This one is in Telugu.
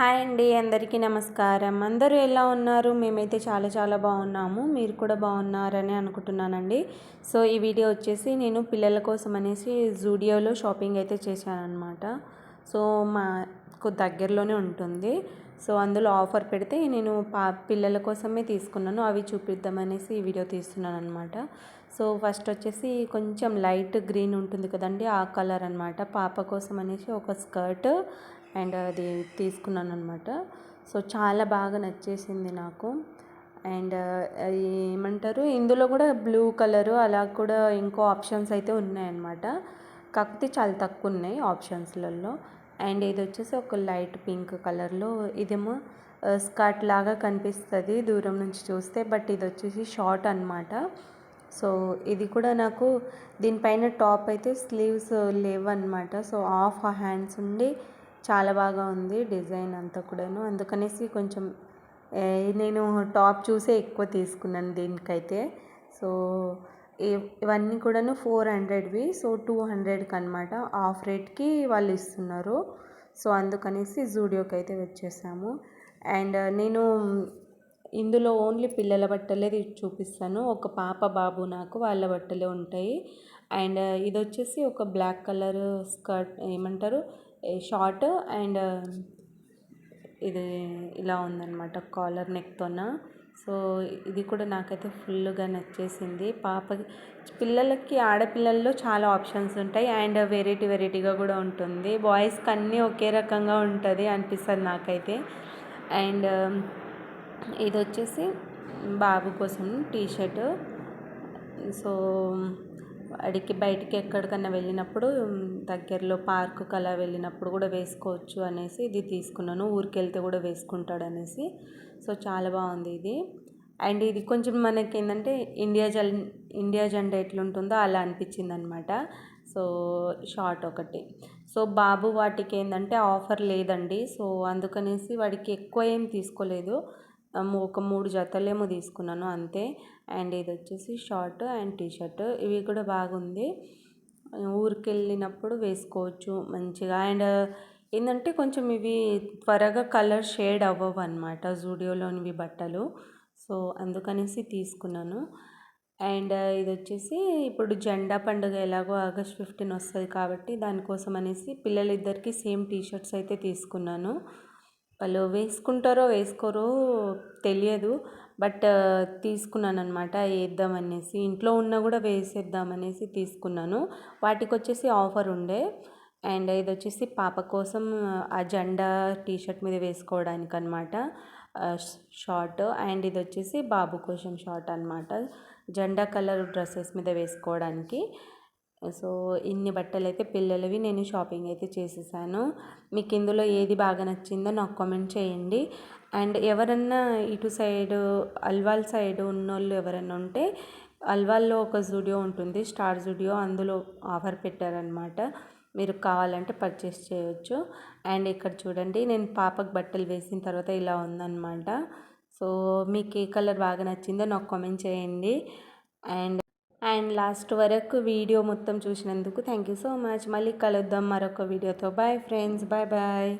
హాయ్ అండి అందరికీ నమస్కారం. అందరూ ఎలా ఉన్నారు? మేమైతే చాలా చాలా బాగున్నాము. మీరు కూడా బాగున్నారని అనుకుంటున్నానండి. సో ఈ వీడియో వచ్చేసి నేను పిల్లల కోసం అనేసి జూడియోలో షాపింగ్ అయితే చేశాను అనమాట సో మాకు దగ్గరలోనే ఉంటుంది. సో అందులో ఆఫర్ పెడితే నేను పా పిల్లల కోసమే తీసుకున్నాను. అవి చూపిద్దామనేసి ఈ వీడియో తీస్తున్నాను అనమాట సో ఫస్ట్ వచ్చేసి కొంచెం లైట్ గ్రీన్ ఉంటుంది కదండి ఆ కలర్ అనమాట పాప కోసం అనేసి ఒక స్కర్ట్ అండ్ అది తీసుకున్నాను అనమాట సో చాలా బాగా నచ్చేసింది నాకు. అండ్ ఏమంటారు ఇందులో కూడా బ్లూ కలరు అలా కూడా ఇంకో ఆప్షన్స్ అయితే ఉన్నాయన్నమాట. కాకపోతే చాలా తక్కువ ఉన్నాయి ఆప్షన్స్లలో. అండ్ ఇది వచ్చేసి ఒక లైట్ పింక్ కలర్లో ఇదేమో స్కర్ట్ లాగా కనిపిస్తుంది దూరం నుంచి చూస్తే బట్ ఇది వచ్చేసి షార్ట్ అనమాట సో ఇది కూడా నాకు దీనిపైన టాప్ అయితే స్లీవ్స్ లేవన్నమాట. సో ఆఫ్ హ్యాండ్స్ ఉండి చాలా బాగా ఉంది డిజైన్ అంతా కూడాను. అందుకనేసి కొంచెం నేను టాప్ చూసే ఎక్కువ తీసుకున్నాను దీనికైతే. సో ఇవన్నీ కూడాను ఫోర్ హండ్రెడ్వి. సో టూ హండ్రెడ్కి అనమాట ఆఫ్ రేట్కి వాళ్ళు ఇస్తున్నారు. సో అందుకనేసి జూడియోకి అయితే వచ్చేసాము అండ్ నేను ఇందులో ఓన్లీ పిల్లల బట్టలే చూపిస్తాను. ఒక పాప బాబు నాకు వాళ్ళ బట్టలే ఉంటాయి. అండ్ ఇది వచ్చేసి ఒక బ్లాక్ కలర్ స్కర్ట్ ఏమంటారు? షార్ట్ అండ్ ఇది ఇలా ఉందన్నమాట కాలర్ నెక్తోన. సో ఇది కూడా నాకైతే ఫుల్గా నచ్చేసింది. పాపకి పిల్లలకి ఆడపిల్లల్లో చాలా ఆప్షన్స్ ఉంటాయి. అండ్ వెరైటీ వెరైటీగా కూడా ఉంటుంది. బాయ్స్కి అన్నీ ఒకే రకంగా ఉంటుంది అనిపిస్తుంది నాకైతే. అండ్ ఇది వచ్చేసి బాబు కోసం టీ షర్ట్ సో వాడికి బయటికి ఎక్కడికన్నా వెళ్ళినప్పుడు దగ్గరలో పార్కుకి అలా వెళ్ళినప్పుడు కూడా వేసుకోవచ్చు అనేసి ఇది తీసుకున్నాను. ఊరికి వెళ్తే కూడా వేసుకుంటాడు అనేసి సో చాలా బాగుంది ఇది. అండ్ ఇది కొంచెం మనకి ఏంటంటే ఇండియా జల్ ఇండియా జెండా ఎట్లుంటుందో అలా అనిపించింది అనమాట సో షార్ట్ ఒకటి. సో బాబు వాటికి ఏంటంటే ఆఫర్ లేదండి. సో అందుకనేసి వాడికి ఎక్కువ ఏం తీసుకోలేదు. ఒక మూడు జతలేమో తీసుకున్నాను అంతే. అండ్ ఇది వచ్చేసి షార్ట్ అండ్ టీ షర్ట్ ఇవి కూడా బాగుంది. ఊరికి వెళ్ళినప్పుడు వేసుకోవచ్చు మంచిగా. అండ్ ఏంటంటే కొంచెం ఇవి త్వరగా కలర్ షేడ్ అవ్వవు అనమాట జూడియోలోనివి బట్టలు. సో అందుకనేసి తీసుకున్నాను. అండ్ ఇది వచ్చేసి ఇప్పుడు జెండా పండుగ ఎలాగో ఆగస్ట్ ఫిఫ్టీన్ వస్తుంది కాబట్టి దానికోసం అనేసి పిల్లలిద్దరికీ సేమ్ టీ షర్ట్స్ అయితే తీసుకున్నాను. వాళ్ళు వేసుకుంటారో వేసుకోరో తెలియదు. బట్ తీసుకున్నాను అనమాట వేద్దామనేసి ఇంట్లో ఉన్న కూడా వేసేద్దామనేసి తీసుకున్నాను. వాటికి వచ్చేసి ఆఫర్ ఉండే. అండ్ ఇది వచ్చేసి పాప కోసం ఆ జెండా టీషర్ట్ మీద వేసుకోవడానికి అనమాట షార్ట్. అండ్ ఇది వచ్చేసి బాబు కోసం షార్ట్ అనమాట జెండా కలర్ డ్రెస్సెస్ మీద వేసుకోవడానికి. సో ఇన్ని బట్టలు అయితే పిల్లలవి నేను షాపింగ్ అయితే చేసేసాను. మీకు ఇందులో ఏది బాగా నచ్చిందో నాకు కామెంట్ చేయండి. అండ్ ఎవరన్నా ఇటు సైడ్ అల్వాల్ సైడ్ ఉన్నోళ్ళు ఎవరన్నా ఉంటే అల్వాల్లో ఒక జూడియో ఉంటుంది స్టార్ జూడియో అందులో ఆఫర్ పెట్టారనమాట మీరు కావాలంటే పర్చేస్ చేయొచ్చు. అండ్ ఇక్కడ చూడండి నేను పాపకు బట్టలు వేసిన తర్వాత ఇలా ఉందన్నమాట. సో మీకు ఏ కలర్ బాగా నచ్చిందో నాకు కామెంట్ చేయండి. అండ్ అండ్ లాస్ట్ వరకు వీడియో మొత్తం చూసినందుకు థ్యాంక్ యూ సో మచ్. మళ్ళీ కలుద్దాం మరొక వీడియోతో. Bye friends bye bye